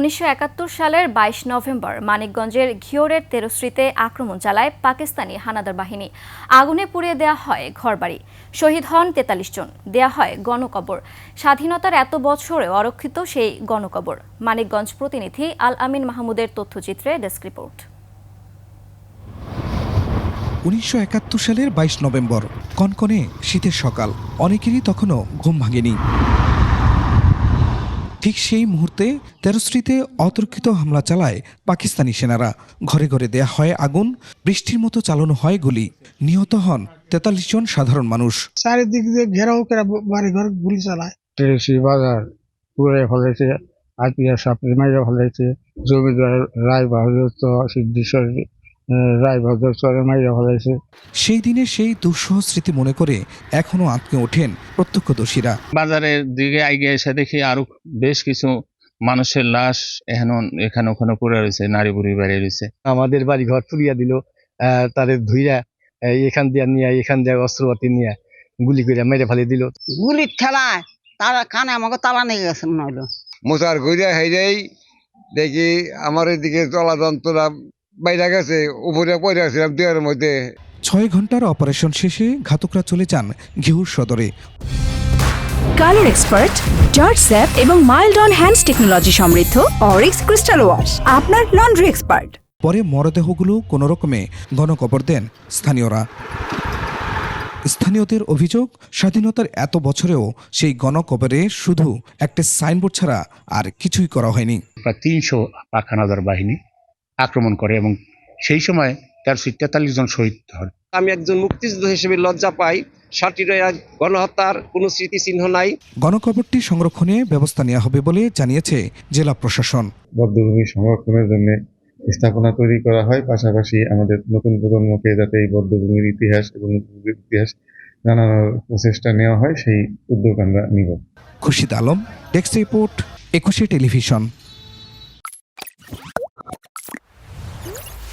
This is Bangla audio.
উনিশশো একাত্তর সালের বাইশ নভেম্বর মানিকগঞ্জের ঘিওরের তেরশ্রীতে আক্রমণ চালায় পাকিস্তানি হানাদার বাহিনী। আগুনে পুড়িয়ে দেয়া হয় ঘরবাড়ি। শহীদ হন তেতাল্লিশ জন। দেয়া হয় গণকবর। স্বাধীনতার এত বছরে অরক্ষিত সেই গণকবর। মানিকগঞ্জ প্রতিনিধি আল আমিন মাহমুদের তথ্যচিত্রে ডেস্ক রিপোর্ট। উনিশশো একাত্তর সালের বাইশ নভেম্বর, কনকনে শীতের সকাল। অনেকেরই তখনও ঘুম ভাঙেনি। ঠিক সেই মুহূর্তে তেরোশ্রীতে অতর্কিত হামলা চালায় পাকিস্তানি সেনারা। ঘরে ঘরে দেয়া হয় আগুন বৃষ্টির মতো চালানো হয় গুলি। নিহত হন তেতাল্লিশ জন সাধারণ মানুষ। চারিদিক দিয়ে ঘেরাও করে বাড়ি ঘর গুলি চালায়। টেরেসি বাজার পুড়ে ফেলেছে আত্মীয় সাপড়ে মাইরে ফেলেছে জমিদার রায় বাহাদুর তো সিদ্ধেশ্বর রায় বাহাদুর চরে মাইরে ফেলেছে সেই দিনে সেই দুঃসহ স্মৃতি মনে করে এখনও আঁতকে ওঠেন প্রত্যক্ষদর্শীরা। বাজারের দিকে আগে এসে দেখি আরও বেশ কিছু মানুষের লাশ এখনও এখানে ওখানে পড়ে রয়েছে নারী বুড়ি বেড়ে রয়েছে। আমাদের বাড়ি ঘর পুড়িয়া দিল আহ, তাদের ধুইরা এখান দিয়া নিয়ে এখান দিয়ে অস্ত্রপাতি নিয়ে গুলি করে মেরে ফেলে দিল। গুলির ঠেলায় তারা কানে আমাকে তালা নিয়ে গেছে মনে হলো মোচার ঘুরে হেরেই দেখি আমার এদিকে চলা যন্ত্রণা বাইরে গেছে উপরে পড়ে আসছিলাম দুয়ের মধ্যে। ছয় ঘণ্টার অপারেশন শেষে ঘাতকরা চলে যান ঘিউর সদরে। কালার এক্সপার্ট জর্জ স্যাপ এবং মাইল্ড অন হ্যান্ডস টেকনোলজি সমৃদ্ধ অরিক্স ক্রিস্টাল ওয়াশ আপনার লন্ড্রি এক্সপার্ট। পরে মরদেহগুলো কোনো রকমে গণকবর দেন স্থানীয়রা। স্থানীয়দের অভিযোগ স্বাধীনতার এত বছরেও সেই গণকবরে শুধু একটা সাইনবোর্ড ছাড়া আর কিছুই করা হয়নি। প্রায় তিনশো পাক হানাদার বাহিনী আক্রমণ করে এবং সেই সময় তেরোশো তেতাল্লিশ জন শহীদ হন। আমি একজন মুক্তিযোদ্ধা হিসেবে লজ্জা পাই। সাটিরয়া গণহত্যার কোনো স্মৃতিচিহ্ন নাই। গণকবরটি সংরক্ষণে ব্যবস্থা নেওয়া হবে বলে জানিয়েছে জেলা প্রশাসন। বদ্ধভূমি সংরক্ষণের জন্য স্থাপনা তৈরি করা হয়। পাশাপাশি আমাদের নতুন প্রজন্মকে যাতে এই বদ্ধভূমির ইতিহাস এবং ইতিহাস জানানোর প্রচেষ্টা নেওয়া হয় সেই উদ্যোগ আমরা নিব। Khurshid Alam desk report Ekushey television.